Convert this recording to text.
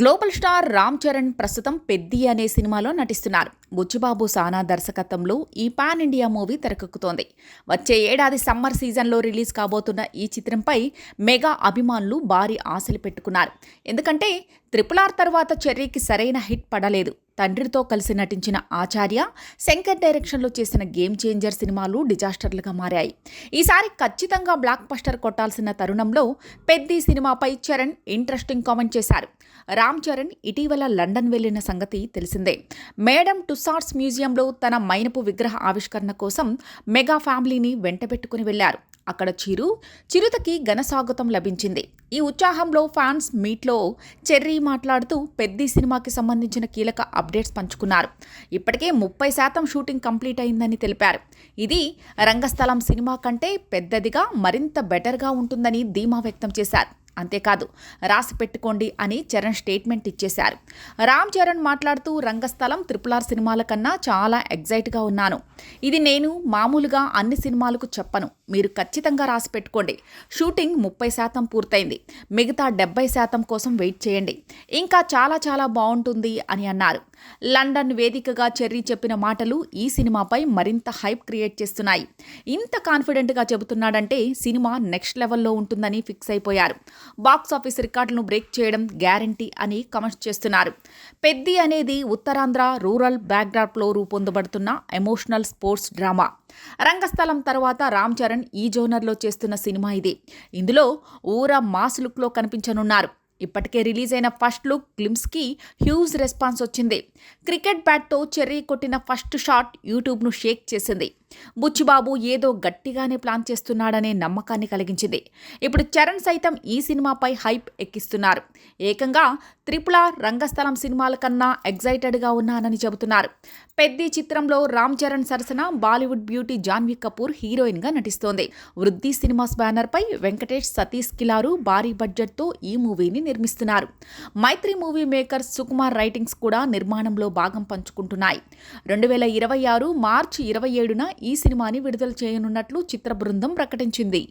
Global star Ram Charan ప్రస్తుతం పెద్ది అనే సినిమాలో నటిస్తున్నారు. బుచ్చిబాబు సానా దర్శకత్వంలో ఈ పాన్ ఇండియా మూవీ తెరకెక్కుతోంది. వచ్చే ఏడాది సమ్మర్ సీజన్లో రిలీజ్ కాబోతున్న ఈ చిత్రంపై మెగా అభిమానులు భారీ ఆశలు పెట్టుకున్నారు. ఎందుకంటే త్రిపుల్ ఆర్ తర్వాత చెర్రీకి సరైన హిట్ పడలేదు. తండ్రితో కలిసి నటించిన ఆచార్య శంకర్ డైరెక్షన్లో చేసిన గేమ్ చేంజర్ సినిమాలు డిజాస్టర్లుగా మారాయి. ఈసారి ఖచ్చితంగా బ్లాక్ బస్టర్ కొట్టాల్సిన తరుణంలో పెద్ది సినిమాపై చరణ్ ఇంట్రెస్టింగ్ కామెంట్ చేశారు. రామ్ చరణ్ ఇటీవల లండన్ వెళ్ళిన సంగతి తెలిసిందే. మేడం టుసార్ట్స్ మ్యూజియంలో తన మైనపు విగ్రహ ఆవిష్కరణ కోసం మెగా ఫ్యామిలీని వెంటబెట్టుకుని వెళ్ళారు అక్కడ చిరు చిరుతకి ఘనస్వాగతం లభించింది. ఈ ఉత్సాహంలో ఫ్యాన్స్ మీట్లో చెర్రీ మాట్లాడుతూ పెద్ది సినిమాకి సంబంధించిన కీలక అప్డేట్స్ పంచుకున్నారు. ఇప్పటికే ముప్పై శాతం షూటింగ్ కంప్లీట్ అయిందని తెలిపారు. ఇది రంగస్థలం సినిమా కంటే పెద్దదిగా మరింత బెటర్గా ఉంటుందని ధీమా వ్యక్తం చేశారు. అంతేకాదు రాసి పెట్టుకోండి అని చరణ్ స్టేట్మెంట్ ఇచ్చేశారు. రామ్ చరణ్ మాట్లాడుతూ రంగస్థలం త్రిపుల్ ఆర్ సినిమాల కన్నా చాలా ఎగ్జైట్గా ఉన్నాను. ఇది నేను మామూలుగా అన్ని సినిమాలకు చెప్పను. మీరు ఖచ్చితంగా రాసి పెట్టుకోండి. షూటింగ్ ముప్పై శాతం పూర్తయింది. మిగతా డెబ్బై శాతం కోసం వెయిట్ చేయండి. ఇంకా చాలా చాలా బాగుంటుంది అని అన్నారు. లండన్ వేదికగా చెర్రీ చెప్పిన మాటలు ఈ సినిమాపై మరింత హైప్ క్రియేట్ చేస్తున్నాయి. ఇంత కాన్ఫిడెంట్గా చెబుతున్నాడంటే సినిమా నెక్స్ట్ లెవెల్లో ఉంటుందని ఫిక్స్ అయిపోయారు. బాక్స్ ఆఫీస్ రికార్డులను బ్రేక్ చేయడం గ్యారంటీ అని కమెంట్స్ చేస్తున్నారు. పెద్ది అనేది ఉత్తరాంధ్ర రూరల్ బ్యాక్డ్రాప్లో రూపొందబడుతున్న ఎమోషనల్ స్పోర్ట్స్ డ్రామా. రంగస్థలం తర్వాత రామ్ చరణ్ ఈ జోనర్లో చేస్తున్న సినిమా ఇది. ఇందులో ఊర మాస్ లుక్లో కనిపించనున్నారు. ఇప్పటికే రిలీజ్ అయిన ఫస్ట్ లుక్ గ్లిమ్స్కి హ్యూజ్ రెస్పాన్స్ వచ్చింది. క్రికెట్ బ్యాట్తో చెర్రీ కొట్టిన ఫస్ట్ షాట్ యూట్యూబ్ను షేక్ చేసింది. బుచ్చిబాబు ఏదో గట్టిగానే ప్లాన్ చేస్తున్నాడనే నమ్మకాన్ని కలిగించింది. ఇప్పుడు చరణ్ సైతం ఈ సినిమాపై హైప్ ఎక్కిస్తున్నారు. ఏకంగా త్రిపుల రంగస్థలం సినిమాల కన్నా ఎగ్జైటెడ్గా ఉన్నానని చెబుతున్నారు. పెద్ది చిత్రంలో రామ్ చరణ్ సరసన బాలీవుడ్ బ్యూటీ జాన్వీ కపూర్ హీరోయిన్గా నటిస్తోంది. వృద్ధి సినిమాస్ బ్యానర్పై వెంకటేష్ సతీష్ కిలారు భారీ బడ్జెట్తో ఈ మూవీని నిర్మిస్తున్నారు. Mythri movie maker Sukumar writings కూడా నిర్మాణంలో భాగం పంచుకుంటున్నాయి. రెండు వేల ఇరవై ఆరు మార్చి ఇరవై ఏడున ఈ సినిమాని విడుదల చేయనున్నట్లు చిత్ర బృందం ప్రకటించింది.